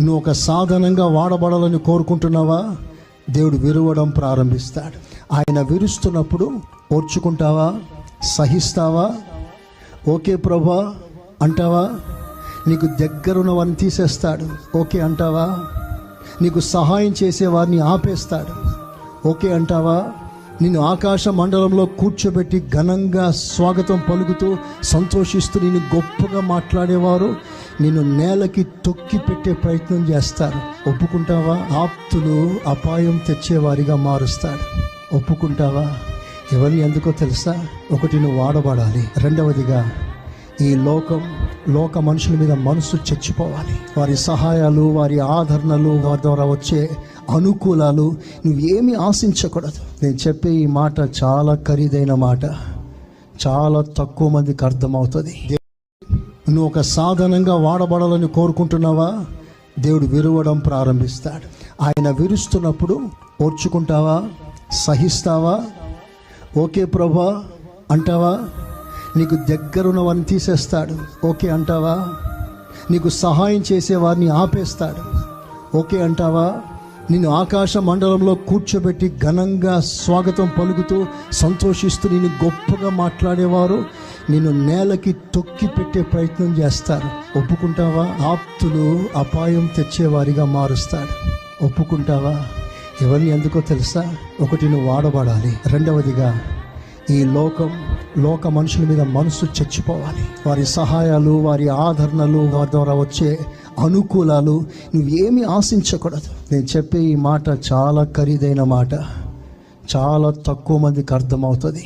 నువ్వు ఒక సాధనంగా వాడబడాలని కోరుకుంటున్నావా? దేవుడు విరవడం ప్రారంభిస్తాడు. ఆయన విరుస్తున్నప్పుడు ఓర్చుకుంటావా? సహిస్తావా? ఓకే ప్రభా అంటావా? నీకు దగ్గరున్న వారిని తీసేస్తాడు. ఓకే అంటావా? నీకు సహాయం చేసే వారిని ఆపేస్తాడు. ఓకే అంటావా? నిన్ను ఆకాశ మండలంలో కూర్చోబెట్టి ఘనంగా స్వాగతం పలుకుతూ సంతోషిస్తూ నేను గొప్పగా మాట్లాడేవారు. నిన్ను నేలకి తొక్కి పెట్టే ప్రయత్నం చేస్తారు. ఒప్పుకుంటావా? ఆప్తులు అపాయం తెచ్చేవారిగా మారుస్తాడు ఒప్పుకుంటావా? ఎవరిని ఎందుకో తెలుసా? ఒకటి నువ్వు వాడబడాలి. రెండవదిగా ఈ లోకం లోక మనుషుల మీద మనసు చచ్చిపోవాలి. వారి సహాయాలు వారి ఆదరణలు వారి ద్వారా వచ్చే అనుకూలాలు నువ్వేమి ఆశించకూడదు. నేను చెప్పే ఈ మాట చాలా ఖరీదైన మాట. చాలా తక్కువ మందికి అర్థమవుతుంది. నువ్వు ఒక సాధనంగా వాడబడాలని కోరుకుంటున్నావా? దేవుడు విరవడం ప్రారంభిస్తాడు. ఆయన విరుస్తున్నప్పుడు ఓర్చుకుంటావా? సహిస్తావా? ఓకే ప్రభా అంటావా? నీకు దగ్గరున్న వారిని తీసేస్తాడు. ఓకే అంటావా? నీకు సహాయం చేసే వారిని ఆపేస్తాడు. ఓకే అంటావా? నిన్ను ఆకాశ మండలంలో కూర్చోబెట్టి ఘనంగా స్వాగతం పలుకుతూ సంతోషిస్తూ నిన్ను గొప్పగా మాట్లాడేవారు. నిన్ను నేలకి తొక్కి పెట్టే ప్రయత్నం చేస్తారు. ఒప్పుకుంటావా? ఆప్తులు అపాయం తెచ్చేవారిగా మారుస్తాడు ఒప్పుకుంటావా? ఎవరిని ఎందుకో తెలుసా? ఒకటి నువ్వు వాడబడాలి. రెండవదిగా ఈ లోకం లోక మనుషుల మీద మనసు చచ్చిపోవాలి. వారి సహాయాలు వారి ఆదరణలు వారి ద్వారా వచ్చే అనుకూలాలు నువ్వేమి ఆశించకూడదు. నేను చెప్పే ఈ మాట చాలా ఖరీదైన మాట. చాలా తక్కువ మందికి అర్థమవుతుంది.